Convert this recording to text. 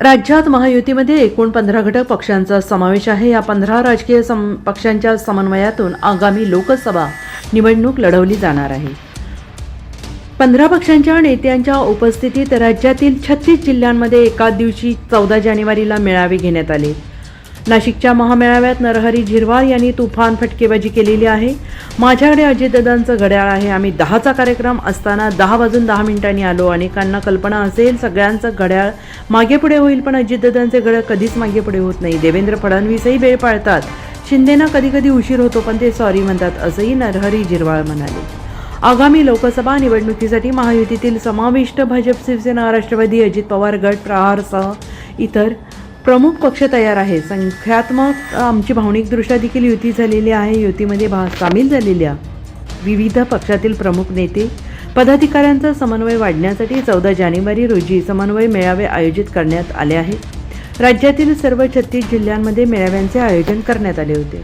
राज्यात महायुतीमध्ये एकूण पंधरा घटक पक्षांचा समावेश आहे. या पंधरा राजकीय सम पक्षांच्या समन्वयातून आगामी लोकसभा निवडणूक लढवली जाणार आहे. पंधरा पक्षांच्या नेत्यांच्या उपस्थितीत राज्यातील छत्तीस जिल्ह्यांमध्ये एकाच दिवशी चौदा जानेवारीला मेळावे घेण्यात आले. नाशिकच्या महामेळाव्यात नरहरी झिरवाळ यांनी तुफान फटकेबाजी केलेली आहे. माझ्याकडे अजितदादांचं घड्याळ आहे. आम्ही दहाचा कार्यक्रम असताना दहा वाजून दहा मिनिटांनी आलो. अनेकांना कल्पना असेल सगळ्यांचं घड्याळ मागे पुढे होईल पण अजितदादांचे घड्याळ कधीच मागे पुढे होत नाही. देवेंद्र फडणवीसही वेळ पाळतात. शिंदेना कधी कधी उशीर होतो पण ते सॉरी म्हणतात असंही नरहरी झिरवाळ म्हणाले. आगामी लोकसभा निवडणुकीसाठी महायुतीतील समाविष्ट भाजप शिवसेना राष्ट्रवादी अजित पवार गट प्रहारसह इतर प्रमुख पक्ष तयार आहे. संख्यात्मक आमची भावनिकदृष्ट्या देखील युती झालेली आहे. युतीमध्ये भा सामील झालेल्या विविध पक्षातील प्रमुख नेते पदाधिकाऱ्यांचा समन्वय वाढण्यासाठी चौदा जानेवारी रोजी समन्वय मेळावे आयोजित करण्यात आले आहे राज्यातील सर्व छत्तीस जिल्ह्यांमध्ये मेळाव्यांचे आयोजन करण्यात आले होते.